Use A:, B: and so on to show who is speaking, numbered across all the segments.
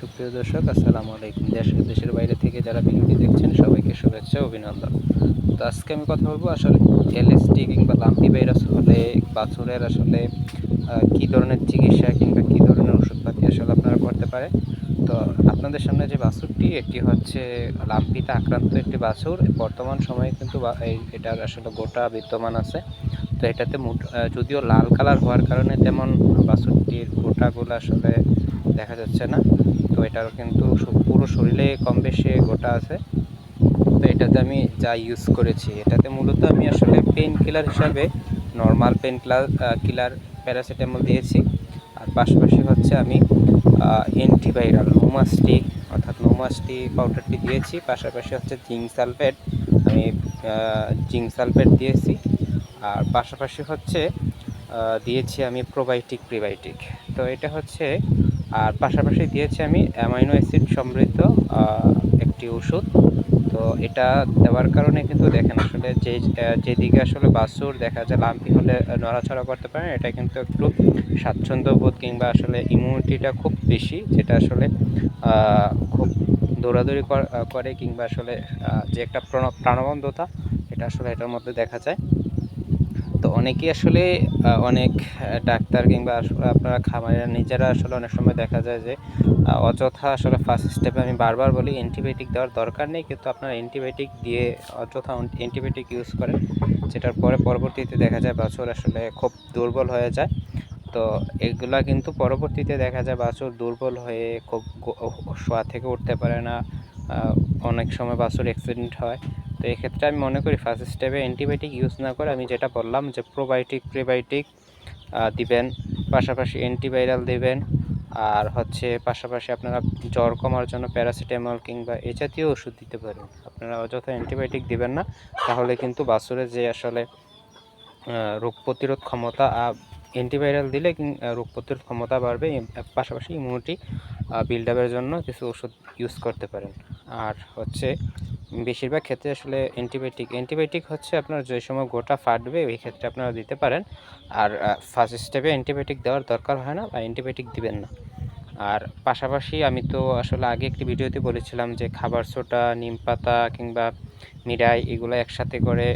A: সুপ্রিয় দর্শক, আসসালামু আলাইকুম। দেশ দেশের বাইরে থেকে যারা ভিডিওটি দেখছেন, সবাইকে শুভেচ্ছা অভিনন্দন। তো আজকে আমি কথা বলব আসলে এলএসটি কিংবা লাম্পি ভাইরাস হলে বাছুরের আসলে কি ধরনের চিকিৎসা কিংবা কী ধরনের ওষুধপাতি আসলে আপনারা করতে পারে। আপনাদের সামনে যে বাছুরটি, এটি হচ্ছে লাম্পিতে আক্রান্ত একটি বাছুর। বর্তমান সময়ে কিন্তু এটার আসলে গোটা বিদ্যমান আছে। তো এটাতে যদিও লাল কালার হওয়ার কারণে তেমন বাছুরটির গোটাগুলো আসলে দেখা যাচ্ছে না। তো এটার কিন্তু পুরো শরীরে কম বেশি গোটা আছে। তো এটাতে আমি যা ইউজ করেছি, এটাতে মূলত আমি আসলে পেন কিলার হিসাবে normal pain killer killer paracetamol দিয়েছি। আর পাশাপাশি হচ্ছে আমি অ্যান্টিভাইরাল নোমাস্টি অর্থাৎ নোমাস্টি পাউডারটি দিয়েছি, পাশাপাশি হচ্ছে জিঙ্ক সালফেট আমি জিঙ্ক সালফেট দিয়েছি, আর পাশাপাশি হচ্ছে দিয়েছি আমি প্রোবায়োটিক প্রিবায়োটিক তো এটা হচ্ছে, আর পাশাপাশি দিয়েছি আমি অ্যামাইনো অ্যাসিড সমৃদ্ধ একটি ওষুধ তো এটা দেওয়ার কারণে কিন্তু দেখেন আসলে যে যেদিকে আসলে বাসুর দেখা যায়, লাম্পি হলে নড়াচড়া করতে পারে এটা কিন্তু একটু স্বাচ্ছন্দ্যবোধ কিংবা আসলে ইমিউনিটিটা খুব বেশি, যেটা আসলে খুব দৌড়াদৌড়ি কর- কিংবা আসলে যে একটা প্রণ- প্রাণবন্ধতা এটা আসলে এটার মধ্যে দেখা যায়। তো অনেকেই আসলে অনেক ডাক্তার কিংবা আপনারা খামারিরা নিজেরা আসলে অনেক সময় দেখা যায় যে অযথা আসলে ফার্স্ট স্টেপে আমি বারবার বলি অ্যান্টিবায়োটিক দেওয়ার দরকার নেই, কিন্তু আপনারা অ্যান্টিবায়োটিক দিয়ে অযথা অ্যান্টিবায়োটিক ইউজ করেন, যেটার পরে পরবর্তীতে দেখা যায় বাছুর আসলে খুব দুর্বল হয়ে যায়। তো এগুলা কিন্তু পরবর্তীতে দেখা যায় বাছুর দুর্বল হয়ে খুব শোয়া থেকে উঠতে পারে না অনেক সময় বাছুর অ্যাক্সিডেন্ট হয়। তো এক্ষেত্রে আমি মনে করি ফার্স্ট স্টেপে অ্যান্টিবায়োটিক ইউজ না করে আমি যেটা বললাম যে প্রোবায়োটিক প্রিবায়োটিক দিবেন। পাশাপাশি অ্যান্টিভাইরাল দিবেন। আর হচ্ছে পাশাপাশি আপনারা জ্বর কমার জন্য প্যারাসিটামল কিংবা এ জাতীয় ওষুধ দিতে পারেন। আপনারা অযথা অ্যান্টিবায়োটিক দিবেন না, তাহলে কিন্তু বাছুরের যে আসলে রোগ প্রতিরোধ ক্ষমতা অ্যান্টিভাইরাল দিলে রোগ প্রতিরোধ ক্ষমতা বাড়বে। পাশাপাশি ইমিউনিটি বিল্ড আপের জন্য কিছু ওষুধ ইউজ করতে পারেন। আর হচ্ছে বেশিরভাগ ক্ষেত্রে আসলে অ্যান্টিবায়োটিক অ্যান্টিবায়োটিক হচ্ছে আপনার যে সময় গোটা ফাটবে, ওই ক্ষেত্রে আপনারা দিতে পারেন। আর ফার্স্ট স্টেপে অ্যান্টিবায়োটিক দেওয়ার দরকার হয় না বা অ্যান্টিবায়োটিক দিবেন না। আর পাশাপাশি আমি তো আসলে আগে একটি ভিডিওতে বলেছিলাম যে খাবার সোটা নিম পাতা কিংবা মিরাই এগুলো একসাথে করে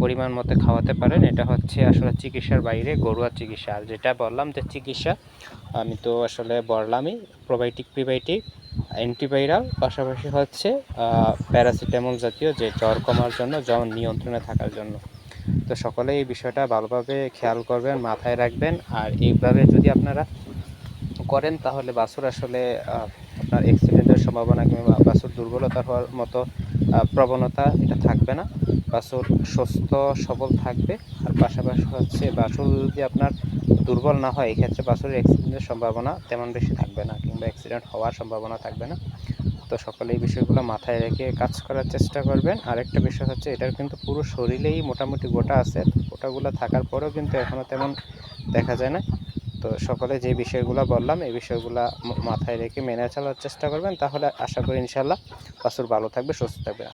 A: পরিমাণ মতো খাওয়াতে পারেন। এটা হচ্ছে আসলে চিকিৎসার বাইরে ঘরোয়া চিকিৎসা। আর যেটা বললাম যে চিকিৎসা, আমি তো আসলে বললামই প্রোবায়োটিক প্রিবায়োটিক অ্যান্টিভাইরাল পাশাপাশি হচ্ছে প্যারাসিটামল জাতীয় যে জ্বর কমার জন্য, জ্বর নিয়ন্ত্রণে থাকার জন্য। তো সকলে এই বিষয়টা ভালোভাবে খেয়াল করবেন, মাথায় রাখবেন। আর এইভাবে যদি আপনারা করেন, তাহলে বাছুর আসলে আপনার অ্যাক্সিডেন্টের সম্ভাবনা কিংবা বাছুর দুর্বলতা হওয়ার মতো প্রবণতা এটা থাকবে না। বাছুর সুস্থ, সবল থাকবে। আর পাশাপাশি হচ্ছে বাছুর যদি আপনার দুর্বল না হয়, এক্ষেত্রে বাছুরের অ্যাক্সিডেন্টের সম্ভাবনা তেমন বেশি থাকবে না কিংবা অ্যাক্সিডেন্ট হওয়ার সম্ভাবনা থাকবে না। তো সকলে এই বিষয়গুলো মাথায় রেখে কাজ করার চেষ্টা করবেন। আরেকটা বিষয় হচ্ছে, এটার কিন্তু পুরো শরীরেই মোটামুটি গোটা আছে। গোটাগুলো থাকার পরেও কিন্তু এখনও তেমন দেখা যায় না। তো সকলে যে বিষয়গুলো বললাম, এই বিষয়গুলো মাথায় রেখে মেনে চলার চেষ্টা করবেন। তাহলে আশা করি ইনশাল্লাহ বাছুর ভালো থাকবে, সুস্থ থাকবে।